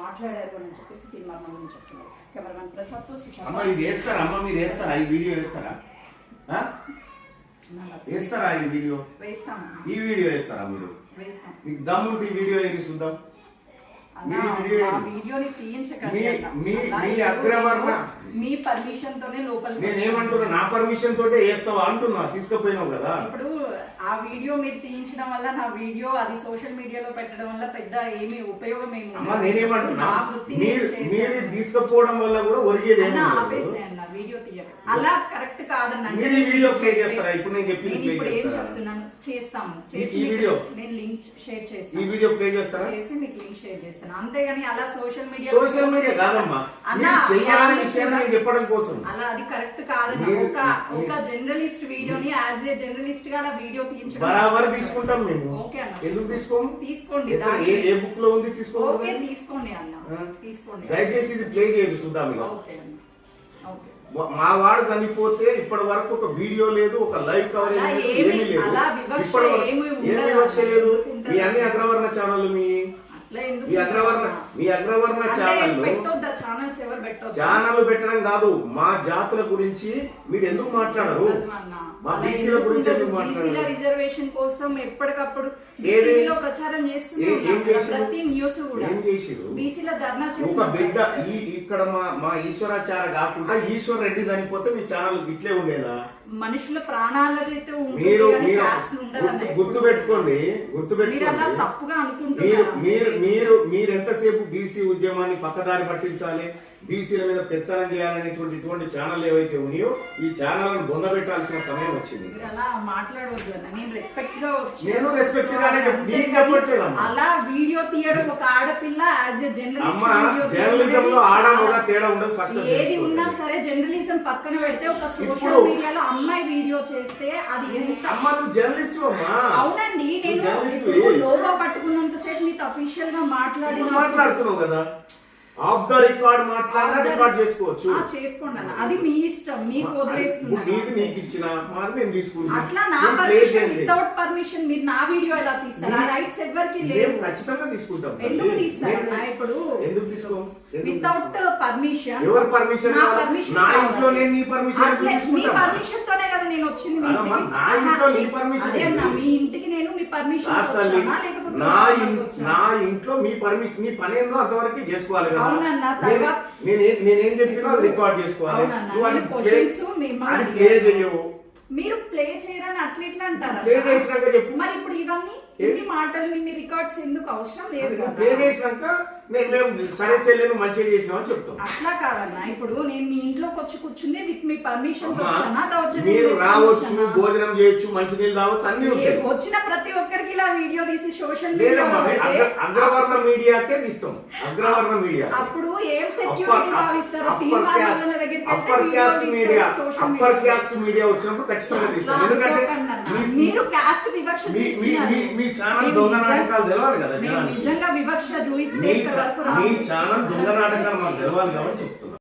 మాట్లాడారు అని చెప్పేసి తీర్మానం గురించి చెప్తున్నారు. కెమెరామెన్ సుశాంత్ అమ్మ ఇది వేస్తారా? అమ్మ మీరు వేస్తారా? ఈ వీడియో వేస్తారా? వేస్తారా ఈ వీడియో? వేస్తాం ఈ వీడియో వేస్తారా మీరు? వేస్తాం. మీకు దమ్ముంటే ఈ వీడియో ఏది చూద్దాం? వీడియోని తీయించకండి మీ- పర్మిషన్ తోనే లోపలికి నేనేమంటున్నా నా పర్మిషన్ తోటే వేస్తావా అంటున్నా తీసుకుపోయినావు కదా. ఇప్పుడు ఆ వీడియో మీరు తీయించడం వల్ల నా వీడియో అది సోషల్ మీడియాలో పెట్టడం వల్ల పెద్ద ఏమీ ఉపయోగం ఏమి. నేనేమంటున్నా మీరు తీసుకుపోవడం వల్ల కూడా ఒరిగేది ఏమి అన్న ఉండదు. ఆపేసే అన్న వీడియో తీయక. అలా కరెక్ట్ కాదన్న మీరు ఈ వీడియో ప్లే చేస్తారా? ఇప్పుడు నేను చెప్పింది నేను ఇప్పుడు ఏం? చెప్తున్నాను? చేస్తాము. ఈ- చేసి ఈ వీడియో? నేను లింక్ షేర్ ఈ చేస్తాను. వీడియో ప్లే చేస్తారా? చేసి మీకు లింక్ షేర్ చేస్తాను. అంతేగాని అలా సోషల్ మీడియా సోషల్ మీడియా కాదమ్మా. అన్న, విషయాన్ని కూడా- నేను చెప్పడం కోసం. అలా అది కరెక్ట్ కాదన్న. ఒక ఒక జర్నలిస్ట్ వీడియోని యాజ్ ఏ జర్నలిస్ట్గా అలా వీడియో తీయించడం బరాబర్. తీసుకుంటాం మేము. ఓకే అన్న. ఎందుకు తీసుకోము? తీసుకోండి. ఏ ఏ బుక్లో ఉంది? ఓకే తీసుకోవాలి తీసుకోండి అన్న? తీసుకోండి. దయచేసి ఇది ప్లే చేయదు చూద్దాం ఓకే అన్న. ఓకే మా వాడు చనిపోతే ఇప్పటి వరకు ఒక వీడియో లేదు ఒక లైవ్ కవరేజ్ లేదు ఏమీ- లేదు ఇప్పటి వరకు ఏమీ. వివక్ష లేదు? మీ అన్ని అగ్రవర్ణ ఛానల్ మీ అగ్రవర్ణ మీ అగ్రవర్ణ ఛానల్ ఛానల్ పెట్టడం కాదు మా జాతుల గురించి మీరు ఎందుకు మాట్లాడరు? మా బీసీల గురించి ఎందుకు మాట్లాడరు? రిజర్వేషన్ కోసం ఎప్పటికప్పుడు? టీవీలో ప్రచారం ఏ- ఏం చేస్తున్నాం చేసిరు? ప్రతి న్యూస్ కూడా. ఏం చేసిరు? బీసీల ధర్నా ఒక బిడ్డ చేస్తున్నారు ఈ ఇక్కడ మా మా ఈశ్వరాచార కాకుండా ఈశ్వర్ రెడ్డి చనిపోతే మీ ఛానల్ ఇట్లే ఉండేదా మనుషుల ప్రాణాలదైతే ఉంటుంది మీరు గుర్తు- పెట్టుకోండి గుర్తు పెట్టుకోండి తప్పుగా మీరు అనుకుంటున్నారు? మీరు మీరు మీరు ఎంతసేపు బీసీ ఉద్యమాన్ని పక్కదారి పట్టించాలి బీసీల మీద పెత్తనం చేయాలనేటువంటి ఇటువంటి ఛానల్ ఏవైతే ఉన్నాయో ఈ ఛానల్ బొందబెట్టాల్సిన సమయం వచ్చింది. నేను రెస్పెక్ట్గా నేను గానే నీకు. అలా వీడియో తీయడం ఒక ఆడపిల్ల యాజ్ ఎ అమ్మ జర్నలిస్ట్ జర్నలిజం లో ఆడ మగ తేడా ఉండదు ఫస్ట్ ఏది ఉన్నా సరే జర్నలిజం పక్కన పెడితే ఒక సోషల్ ఇప్పుడు- మీడియాలో అమ్మాయి వీడియో చేస్తే అది ఎంత అమ్మ నువ్వు జర్నలిస్ట్ అమ్మా. అవునండి నేను పట్టుకున్నంత సేపు నీతో అఫీషియల్గా మాట్లాడిన మాట్లాడుతున్నావు కదా? ఆఫ్ ద రికార్డ్ మాట్లాడినా రికార్డ్ చేసుకోవచ్చు. చేసుకోండి అన్న. అది మీ ఇష్టం. మీకు వదిలేస్తున్నాను. నీది నీకు ఇచ్చిన మాది మేము తీసుకుంటాం అట్లా నా పర్మిషన్. వితౌట్ పర్మిషన్ మీరు నా వీడియో ఎలా తీస్తారు? ఎవరికి లేవు. ఖచ్చితంగా తీసుకుంటాం. ఎందుకు మేము- ఇప్పుడు ఎందుకు తీసుకోం? వితౌట్? పర్మిషన్ ఎవరి పర్మిషన్ నా? పర్మిషన్ నా ఇంట్లో నేను నీ పర్మిషన్ మీ పర్మిషన్ తోనే కదా నేను వచ్చింది మీ నా ఇంట్లో నీ అదే అన్న? మీ ఇంటికి నేను మీ పర్మిషన్ వచ్చానా? లేకపోతే నా? నా ఇంట్లో మీ పర్మిషన్ నీ పని ఏందో అంతవరకు చేసుకోవాలి కదా? అవునన్న, నేను- తర్వాత- నేనే- నేనేం చెప్పినా అది రికార్డ్ చేసుకోవాలి. అవునన్న, questions మిమ్మల్ని ప్లే అడిగాను. మీరు ప్లే చేయరని అట్లా ఇట్లా అంటారా? ప్లే చేసినాక చెప్పు. మరి ఇప్పుడు ఇవన్నీ ఇన్ని మాటలు ఇన్ని రికార్డ్స్ ఎందుకు అవసరం? లేదు కదా. ప్లే చేసినాక నేను మేము సరే చెల్లెను మంచిగా చేసినామని చెప్తాం అట్లా కాదన్న. ఇప్పుడు నేను మీ ఇంట్లోకి వచ్చి కూర్చుంది విత్ మీ పర్మిషన్ మీరు రావచ్చు? భోజనం చేయొచ్చు మంచినీళ్ళు రావచ్చు అన్ని వచ్చిన ప్రతి ఒక్కరికి ఇలా వీడియో తీసి సోషల్ అగ్ర- అగ్రవర్ణ మీడియాకే తీస్తాం. అగ్రవర్ణ మీడియా. అప్పుడు ఏం సెక్యూరిటీ భావిస్తారు? Upper caste media. Upper. Caste media వచ్చినప్పుడు ఖచ్చితంగా తీస్తాం. ఎందుకంటే మీరు కాస్ట్ వివక్ష మీ- ఛానల్ దొంగ నాటకాలు తెలవాలి కదా. నిజంగా వివక్ష చూపిస్తే మీ ఛానల్ దొంగ నాటకాలు మాకు తెలవాలి కాబట్టి చెప్తున్నా.